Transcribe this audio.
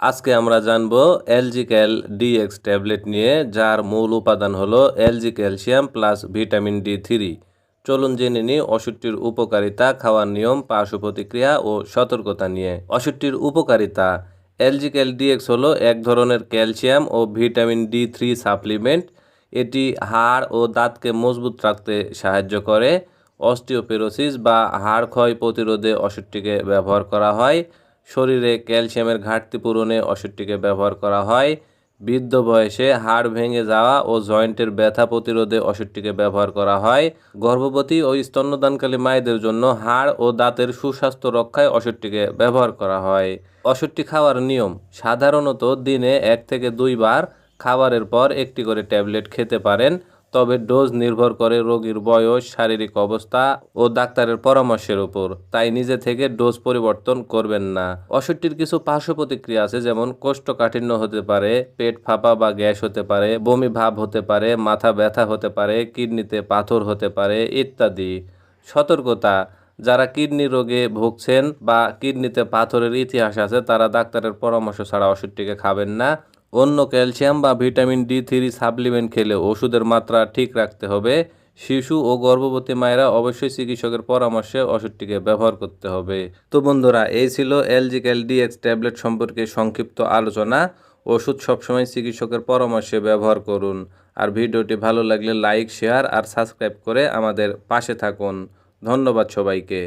আজকে আমরা জানব এলজিক্যাল ডিএক্স ট্যাবলেট নিয়ে, যার মূল উপাদান হলো LG calcium plus vitamin D three চলুন জেনে নিই ওষুধটির উপকারিতা, খাওয়ার নিয়ম পার্শ্ব প্রতিক্রিয়া ও সতর্কতা নিয়ে। ওষুধটির উপকারিতা এলজিক্যাল ডিএক্স হলো এক ধরনের ক্যালসিয়াম ও ভিটামিন ডি থ্রি সাপ্লিমেন্ট। এটি হাড় ও দাঁতকে মজবুত রাখতে সাহায্য করে। অস্টিওপেরোসিস বা হাড় ক্ষয় প্রতিরোধে ওষুধটিকে ব্যবহার করা হয়। শরীরে ক্যালসিয়ামের ঘাটতি পূরণে ওষুধটিকে ব্যবহার করা হয়। বৃদ্ধ বয়সে হাড় ভেঙে যাওয়া ও জয়েন্টের ব্যথা প্রতিরোধে ওষুধটিকে ব্যবহার করা হয়। গর্ভবতী ও স্তন্যদানকালী মায়েদের জন্য হাড় ও দাঁতের সুস্বাস্থ্য রক্ষায় ওষুধটিকে ব্যবহার করা হয়। ওষুধটি খাওয়ার নিয়ম, সাধারণত দিনে এক থেকে দুইবার খাবারের পর একটি করে ট্যাবলেট খেতে পারেন। তবে ডোজ নির্ভর করে রোগীর বয়স, শারীরিক অবস্থা ও ডাক্তারের পরামর্শের উপর। তাই নিজে থেকে ডোজ পরিবর্তন করবেন না। ওষুধটির কিছু পার্শ্ব প্রতিক্রিয়া আছে, যেমন কোষ্ঠকাঠিন্য হতে পারে, পেট ফাঁপা বা গ্যাস হতে পারে, বমি ভাব হতে পারে, মাথা ব্যথা হতে পারে, কিডনিতে পাথর হতে পারে ইত্যাদি। সতর্কতা, যারা কিডনি রোগে ভুগছেন বা কিডনিতে পাথরের ইতিহাস আছে, তারা ডাক্তারের পরামর্শ ছাড়া ওষুধটিকে খাবেন না। অন্য ক্যালসিয়াম বা ভিটামিন ডি থ্রি সাপ্লিমেন্ট খেলে ওষুধের মাত্রা ঠিক রাখতে হবে। শিশু ও গর্ভবতী মায়েরা অবশ্যই চিকিৎসকের পরামর্শে ওষুধটিকে ব্যবহার করতে হবে। তো বন্ধুরা, এই ছিল এলজিক্যাল ডিএক্স ট্যাবলেট সম্পর্কে সংক্ষিপ্ত আলোচনা। ওষুধ সবসময় চিকিৎসকের পরামর্শে ব্যবহার করুন। আর ভিডিওটি ভালো লাগলে লাইক, শেয়ার আর সাবস্ক্রাইব করে আমাদের পাশে থাকুন। ধন্যবাদ সবাইকে।